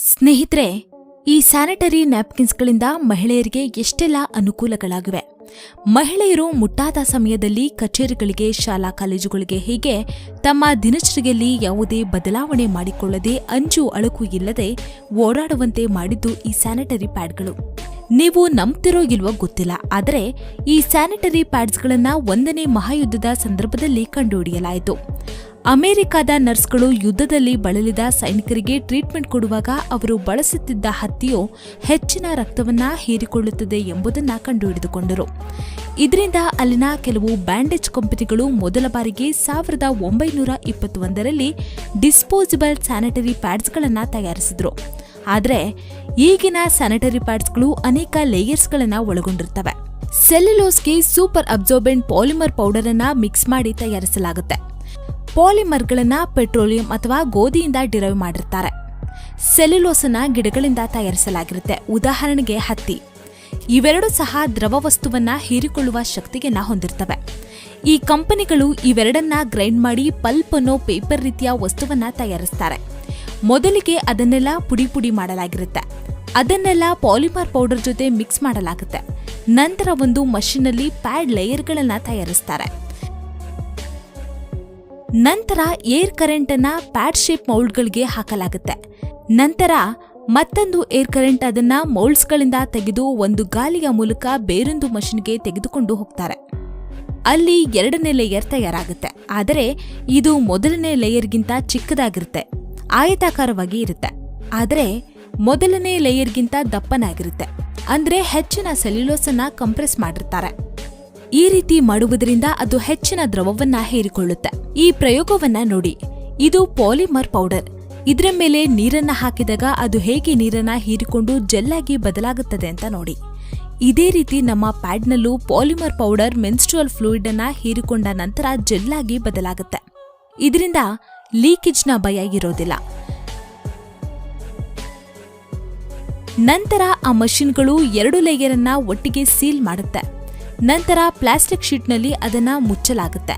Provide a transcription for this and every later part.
ಸ್ನೇಹಿತರೆ, ಈ ಸ್ಯಾನಿಟರಿ ನ್ಯಾಪ್ಕಿನ್ಸ್ಗಳಿಂದ ಮಹಿಳೆಯರಿಗೆ ಎಷ್ಟೆಲ್ಲ ಅನುಕೂಲಗಳಾಗಿವೆ? ಮಹಿಳೆಯರು ಮುಟ್ಟಾದ ಸಮಯದಲ್ಲಿ ಕಚೇರಿಗಳಿಗೆ, ಶಾಲಾ ಕಾಲೇಜುಗಳಿಗೆ ಹೀಗೆ ತಮ್ಮ ದಿನಚರಿಯಲ್ಲಿ ಯಾವುದೇ ಬದಲಾವಣೆ ಮಾಡಿಕೊಳ್ಳದೆ ಅಂಜು ಅಳುಕು ಇಲ್ಲದೆ ಓಡಾಡುವಂತೆ ಮಾಡಿದ್ದು ಈ ಸ್ಯಾನಿಟರಿ ಪ್ಯಾಡ್ಗಳು? ನೀವು ನಂಬ್ತಿರೋ ಇಲ್ವೋ ಗೊತ್ತಿಲ್ಲ, ಆದರೆ ಈ ಸ್ಯಾನಿಟರಿ ಪ್ಯಾಡ್ಸ್ಗಳನ್ನು ಒಂದನೇ ಮಹಾಯುದ್ಧದ ಸಂದರ್ಭದಲ್ಲಿ ಕಂಡುಹಿಡಿಯಲಾಯಿತು. ಅಮೆರಿಕದ ನರ್ಸ್ಗಳು ಯುದ್ಧದಲ್ಲಿ ಬಳಲಿದ ಸೈನಿಕರಿಗೆ ಟ್ರೀಟ್ಮೆಂಟ್ ಕೊಡುವಾಗ ಅವರು ಬಳಸುತ್ತಿದ್ದ ಹತ್ತಿಯು ಹೆಚ್ಚಿನ ರಕ್ತವನ್ನ ಹೀರಿಕೊಳ್ಳುತ್ತದೆ ಎಂಬುದನ್ನು ಕಂಡುಹಿಡಿದುಕೊಂಡರು. ಇದರಿಂದ ಅಲ್ಲಿನ ಕೆಲವು ಬ್ಯಾಂಡೇಜ್ ಕಂಪನಿಗಳು ಮೊದಲ ಬಾರಿಗೆ ಸಾವಿರದ ಒಂಬೈನೂರ ಇಪ್ಪತ್ತೊಂದರಲ್ಲಿ ಡಿಸ್ಪೋಸಿಬಲ್ ಸ್ಯಾನಿಟರಿ ಪ್ಯಾಡ್ಸ್ಗಳನ್ನು ತಯಾರಿಸಿದರು. ಆದರೆ ಈಗಿನ ಸ್ಯಾನಿಟರಿ ಪ್ಯಾಡ್ಸ್ಗಳು ಅನೇಕ ಲೇಯರ್ಸ್ಗಳನ್ನು ಒಳಗೊಂಡಿರ್ತವೆ. ಸೆಲ್ಯುಲೋಸ್ಗೆ ಸೂಪರ್ ಅಬ್ಸೋರ್ಬೆಂಟ್ ಪಾಲಿಮರ್ ಪೌಡರ್ ಅನ್ನ ಮಿಕ್ಸ್ ಮಾಡಿ ತಯಾರಿಸಲಾಗುತ್ತೆ. ಪಾಲಿಮರ್ಗಳನ್ನ ಪೆಟ್ರೋಲಿಯಂ ಅಥವಾ ಗೋಧಿಯಿಂದ ಡಿರೈವ್ ಮಾಡಿರ್ತಾರೆ. ಸೆಲ್ಯುಲೋಸನ್ನ ಗಿಡಗಳಿಂದ ತಯಾರಿಸಲಾಗಿರುತ್ತೆ. ಉದಾಹರಣೆಗೆ ಹತ್ತಿ. ಇವೆರಡೂ ಸಹ ದ್ರವ ವಸ್ತುವನ್ನು ಹೀರಿಕೊಳ್ಳುವ ಶಕ್ತಿಯನ್ನ ಹೊಂದಿರ್ತವೆ. ಈ ಕಂಪನಿಗಳು ಇವೆರಡನ್ನ ಗ್ರೈಂಡ್ ಮಾಡಿ ಪಲ್ಪ್ ಅನ್ನೋ ಪೇಪರ್ ರೀತಿಯ ವಸ್ತುವನ್ನ ತಯಾರಿಸ್ತಾರೆ. ಮೊದಲಿಗೆ ಅದನ್ನೆಲ್ಲ ಪುಡಿ ಪುಡಿ ಮಾಡಲಾಗಿರುತ್ತೆ. ಅದನ್ನೆಲ್ಲ ಪಾಲಿಮರ್ ಪೌಡರ್ ಜೊತೆ ಮಿಕ್ಸ್ ಮಾಡಲಾಗುತ್ತೆ. ನಂತರ ಒಂದು ಮಷಿನಲ್ಲಿ ಪ್ಯಾಡ್ ಲೇಯರ್ಗಳನ್ನು ತಯಾರಿಸ್ತಾರೆ. ನಂತರ ಏರ್ ಕರೆಂಟ್ ಅನ್ನ ಪ್ಯಾಡ್ ಶೇಪ್ ಮೌಲ್ಡ್ಗಳಿಗೆ ಹಾಕಲಾಗುತ್ತೆ. ನಂತರ ಮತ್ತೊಂದು ಏರ್ ಕರೆಂಟ್ ಅದನ್ನ ಮೌಲ್ಡ್ಸ್ಗಳಿಂದ ತೆಗೆದು ಒಂದು ಗಾಲಿಯ ಮೂಲಕ ಬೇರೊಂದು ಮಷಿನ್ಗೆ ತೆಗೆದುಕೊಂಡು ಹೋಗ್ತಾರೆ. ಅಲ್ಲಿ ಎರಡನೇ ಲೇಯರ್ ತಯಾರಾಗುತ್ತೆ. ಆದರೆ ಇದು ಮೊದಲನೇ ಲೇಯರ್ಗಿಂತ ಚಿಕ್ಕದಾಗಿರುತ್ತೆ. ಆಯತಾಕಾರವಾಗಿ ಇರುತ್ತೆ. ಆದರೆ ಮೊದಲನೇ ಲೇಯರ್ಗಿಂತ ದಪ್ಪನಾಗಿರುತ್ತೆ. ಅಂದ್ರೆ ಹೆಚ್ಚಿನ ಸೆಲ್ಯುಲೋಸ್ ಅನ್ನ ಕಂಪ್ರೆಸ್ ಮಾಡಿರ್ತಾರೆ. ಈ ರೀತಿ ಮಾಡುವುದರಿಂದ ಅದು ಹೆಚ್ಚಿನ ದ್ರವವನ್ನ ಹೀರಿಕೊಳ್ಳುತ್ತೆ. ಈ ಪ್ರಯೋಗವನ್ನ ನೋಡಿ. ಇದು ಪಾಲಿಮರ್ ಪೌಡರ್. ಇದರ ಮೇಲೆ ನೀರನ್ನ ಹಾಕಿದಾಗ ಅದು ಹೇಗೆ ನೀರನ್ನ ಹೀರಿಕೊಂಡು ಜೆಲ್ಲಾಗಿ ಬದಲಾಗುತ್ತದೆ ಅಂತ ನೋಡಿ. ಇದೇ ರೀತಿ ನಮ್ಮ ಪ್ಯಾಡ್ನಲ್ಲೂ ಪಾಲಿಮರ್ ಪೌಡರ್ ಮೆನ್ಸ್ಟ್ರುವಲ್ ಫ್ಲೂಯಿಡ್ ಅನ್ನ ಹೀರಿಕೊಂಡ ನಂತರ ಜೆಲ್ಲಾಗಿ ಬದಲಾಗುತ್ತೆ. ಇದರಿಂದ ಲೀಕೇಜ್ನ ಭಯ ಇರೋದಿಲ್ಲ. ನಂತರ ಆ ಮಷಿನ್ಗಳು ಎರಡು ಲೇಯರ್ ಅನ್ನ ಒಟ್ಟಿಗೆ ಸೀಲ್ ಮಾಡುತ್ತೆ. ನಂತರ ಪ್ಲಾಸ್ಟಿಕ್ ಶೀಟ್ನಲ್ಲಿ ಅದನ್ನ ಮುಚ್ಚಲಾಗುತ್ತೆ.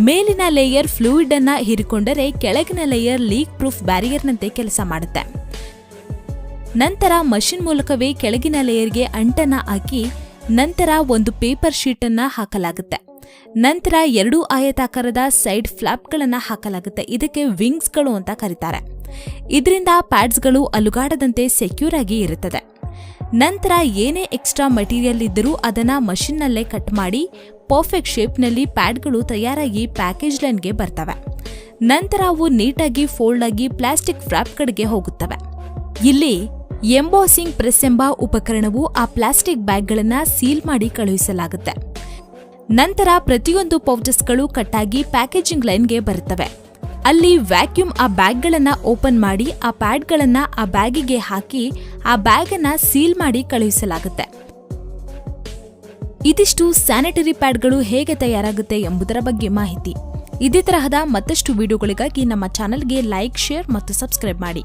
ಮೇಲಿನ ಲೇಯರ್ ಫ್ಲೂಯಿಡ್ ಅನ್ನ ಹೀರಿಕೊಂಡರೆ ಕೆಳಗಿನ ಲೇಯರ್ ಲೀಕ್ ಪ್ರೂಫ್ ಬ್ಯಾರಿಯರ್ನಂತೆ ಕೆಲಸ ಮಾಡುತ್ತೆ. ನಂತರ ಮಷಿನ್ ಮೂಲಕವೇ ಕೆಳಗಿನ ಲೇಯರ್ಗೆ ಅಂಟನ್ನ ಹಾಕಿ ನಂತರ ಒಂದು ಪೇಪರ್ ಶೀಟನ್ನು ಹಾಕಲಾಗುತ್ತೆ. ನಂತರ ಎರಡು ಆಯತಾಕಾರದ ಸೈಡ್ ಫ್ಲಾಪ್ಗಳನ್ನ ಹಾಕಲಾಗುತ್ತೆ. ಇದಕ್ಕೆ ವಿಂಗ್ಸ್ಗಳು ಅಂತ ಕರೀತಾರೆ. ಇದರಿಂದ ಪ್ಯಾಡ್ಸ್ಗಳು ಅಲುಗಾಡದಂತೆ ಸೆಕ್ಯೂರ್ ಆಗಿ ಇರುತ್ತದೆ. ನಂತರ ಏನೇ ಎಕ್ಸ್ಟ್ರಾ ಮಟೀರಿಯಲ್ ಇದ್ದರೂ ಅದನ್ನು ಮಷಿನ್ನಲ್ಲೇ ಕಟ್ ಮಾಡಿ ಪರ್ಫೆಕ್ಟ್ ಶೇಪ್ನಲ್ಲಿ ಪ್ಯಾಡ್ಗಳು ತಯಾರಾಗಿ ಪ್ಯಾಕೇಜ್ ಲೈನ್ಗೆ ಬರ್ತವೆ. ನಂತರ ಅವು ನೀಟಾಗಿ ಫೋಲ್ಡ್ ಆಗಿ ಪ್ಲಾಸ್ಟಿಕ್ ಫ್ರಾಪ್ಗಳಿಗೆ ಹೋಗುತ್ತವೆ. ಇಲ್ಲಿ ಎಂಬೋಸಿಂಗ್ ಪ್ರೆಸ್ ಎಂಬ ಉಪಕರಣವು ಆ ಪ್ಲಾಸ್ಟಿಕ್ ಬ್ಯಾಗ್ಗಳನ್ನು ಸೀಲ್ ಮಾಡಿ ಕಳುಹಿಸಲಾಗುತ್ತೆ. ನಂತರ ಪ್ರತಿಯೊಂದು ಪೌಚಸ್ಗಳು ಕಟ್ಟಾಗಿ ಪ್ಯಾಕೇಜಿಂಗ್ ಲೈನ್ಗೆ ಬರುತ್ತವೆ. ಅಲ್ಲಿ ವ್ಯಾಕ್ಯೂಮ್ ಆ ಬ್ಯಾಗ್ಗಳನ್ನು ಓಪನ್ ಮಾಡಿ, ಆ ಪ್ಯಾಡ್ಗಳನ್ನು ಆ ಬ್ಯಾಗಿಗೆ ಹಾಕಿ, ಆ ಬ್ಯಾಗನ್ನು ಸೀಲ್ ಮಾಡಿ ಕಳುಹಿಸಲಾಗುತ್ತೆ. ಇದಿಷ್ಟು ಸ್ಯಾನಿಟರಿ ಪ್ಯಾಡ್ಗಳು ಹೇಗೆ ತಯಾರಾಗುತ್ತೆ ಎಂಬುದರ ಬಗ್ಗೆ ಮಾಹಿತಿ. ಇದೇ ತರಹದ ಮತ್ತಷ್ಟು ವಿಡಿಯೋಗಳಿಗಾಗಿ ನಮ್ಮ ಚಾನೆಲ್ಗೆ ಲೈಕ್, ಶೇರ್ ಮತ್ತು ಸಬ್ಸ್ಕ್ರೈಬ್ ಮಾಡಿ.